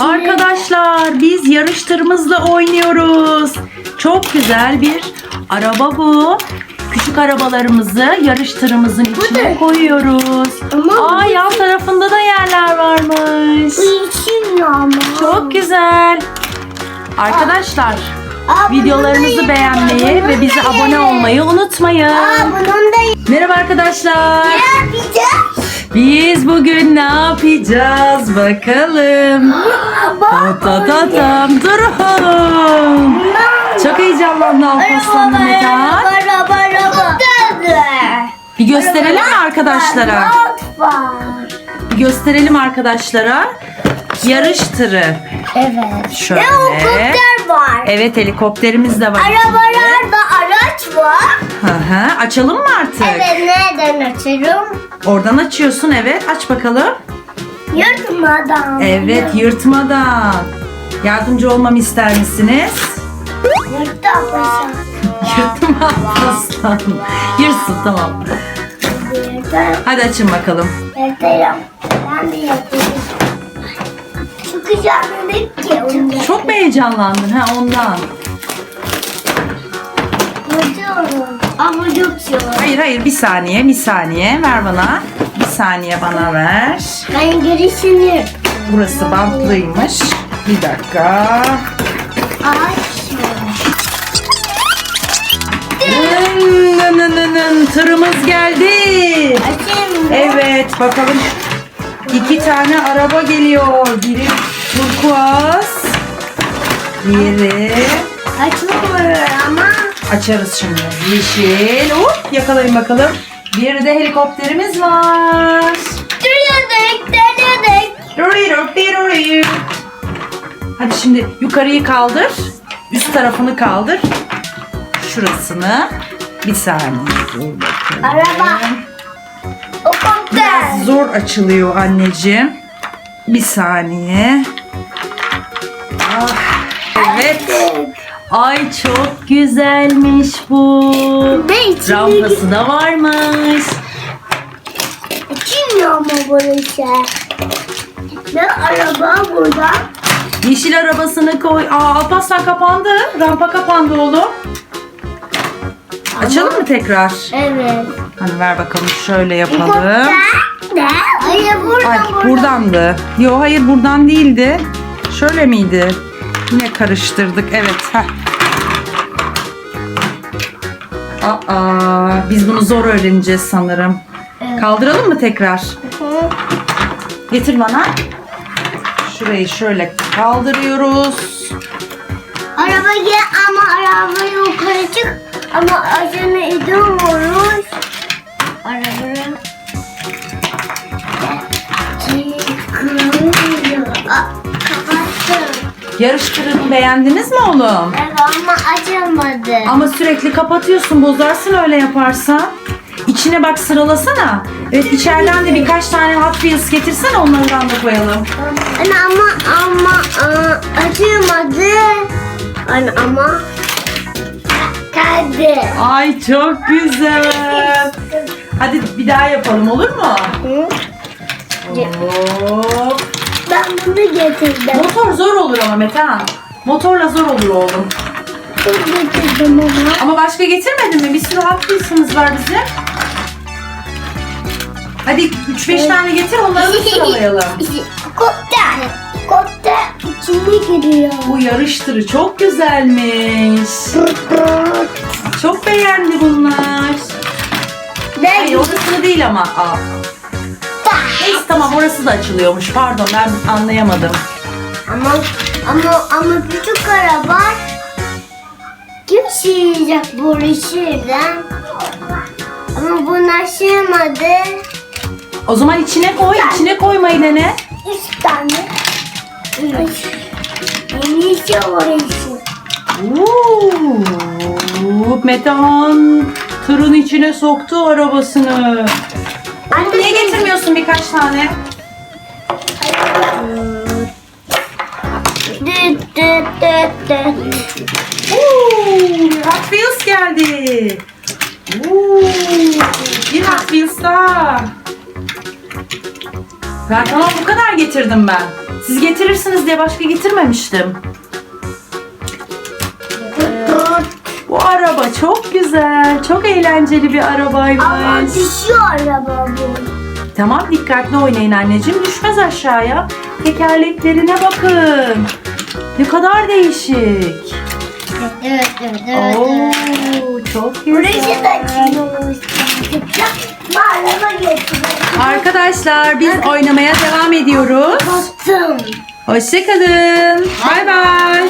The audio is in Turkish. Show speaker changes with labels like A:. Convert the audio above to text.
A: Arkadaşlar biz yarış tırımızla oynuyoruz. Çok güzel bir araba bu. Küçük arabalarımızı yarış tırımızın içine koyuyoruz.
B: Ama
A: Aa yan tarafında da yerler varmış.
B: İçin ama.
A: Çok güzel. Arkadaşlar
B: Aa,
A: videolarımızı beğenmeyi ve bize abone olmayı unutmayın.
B: Aa.
A: Merhaba arkadaşlar.
B: Ne yapacağız?
A: Biz bugün ne yapacağız bakalım. Ta ta ta tam durun. Çok heyecanlandı Alparslan'la Metehan.
B: Araba araba.
A: Bir gösterelim mi arkadaşlara? Bir gösterelim arkadaşlara. Yarış tırı.
B: Evet.
A: Şöyle.
B: Ve helikopter var.
A: Evet helikopterimiz de var.
B: Arabalarda araç var.
A: Hı hı. Açalım mı artık?
B: Evet nereden açarım?
A: Oradan açıyorsun evet. Aç bakalım.
B: Yırtmadan.
A: Evet yırtmadan. Yardımcı olmamı ister misiniz?
B: Yırtma paşa.
A: Yırtma aslan. Yırsın tamam.
B: Yırtma.
A: Hadi açın bakalım.
B: Yırtarım. Ben de yırtarım. Çok ki. onu
A: Çok mu heyecanlandın ha ondan?
B: Yırtıyorum. Ama çok zor.
A: Hayır hayır bir saniye bir saniye ver bana. Bir saniye bana ver.
B: Ben girişini
A: Burası bantlıymış. Bir dakika.
B: aç.
A: Nın nın nın nın nın. Tırımız geldi.
B: Açayım mı?
A: Evet bakalım. İki tane araba geliyor. Biri turkuaz. Diğeri
B: Açılmıyor ama.
A: Açarız şimdi. Yeşil. Hop yakalayın bakalım. Bir de helikopterimiz var.
B: Dönüyorduk, dönüyorduk.
A: Ruriru-piruriru. Hadi şimdi yukarıyı kaldır. Üst tarafını kaldır. Şurasını. Bir saniye. Dur bakayım.
B: Araba. O kopter.
A: Zor açılıyor anneciğim. Bir saniye. Ah. Ay çok güzelmiş bu.
B: Ne içine
A: Rampası da varmış.
B: Açılmıyor mu burası? Ne araba burada?
A: Yeşil arabasını koy. Aa Alparslan kapandı. Rampa kapandı oğlum. Açalım mı tekrar?
B: Evet.
A: Hadi ver bakalım şöyle yapalım.
B: Kopter ne? Hayır burada
A: Ay
B: burada.
A: buradandı. Yo hayır buradan değildi. Şöyle miydi? Yine karıştırdık. Evet. Heh. Aa, biz bunu zor öğreneceğiz sanırım.
B: Evet.
A: Kaldıralım mı tekrar?
B: Hı.
A: Getir bana. Şurayı şöyle kaldırıyoruz.
B: Araba gel ama araba yukarı çık. Ama aşağıya gidiyoruz. Araba Kapattım.
A: Yarış tırını beğendiniz mi oğlum?
B: Evet ama açılmadı.
A: Ama sürekli kapatıyorsun, bozarsın öyle yaparsan. İçine bak sıralasana. Evet içeriden de birkaç tane Hot Wheels getirsene onlardan da koyalım.
B: Anne ama ama aa, açılmadı. Anne ama Hadi.
A: Ay çok güzel. Hadi bir daha yapalım olur mu?
B: Hı?
A: Hop.
B: Ben bunu getirdim.
A: Motor zor olur ama Metehan. Motorla zor olur oğlum.
B: Bunu getirdim ama.
A: Ama başka getirmedin mi? Bir sürü Wheels'ımız var bizim. Hadi 3-5 tane getir onları da sıralayalım.
B: Kopter. Kopter içine giriyor.
A: Bu yarış tırı çok güzelmiş. Çok beğendi bunlar.
B: Ne?
A: Hayır orasını değil ama. Aa. Neyse tamam orası da açılıyormuş. Pardon ben anlayamadım.
B: Ama ama ama küçük araba kim sığacak bu şuradan? Ama bu sığmadı.
A: O zaman içine koy. içine koymayı dene.
B: Üç tane. Üç. İyisi orası.
A: Oo, Metehan tırın içine soktu arabasını. Oğlum niye getirmiyorsun birkaç tane?
B: Düt düt düt düt.
A: Oo, Hot Wheels geldi. Oo, bir Hot Wheels daha. Ben tamam bu kadar getirdim ben. Siz getirirsiniz diye başka getirmemiştim. Araba çok güzel. Çok eğlenceli bir
B: Ama
A: arabaymış.
B: düşüyor araba bu.
A: Tamam dikkatli oynayın anneciğim. Düşmez aşağıya. Tekerleklerine bakın. Ne kadar değişik.
B: Evet evet evet.
A: Oo, çok
B: Burası
A: güzel.
B: da açılıyor. Bu araba getiriyor.
A: Arkadaşlar biz oynamaya devam ediyoruz.
B: Baktım.
A: Hoşçakalın. Bay bay.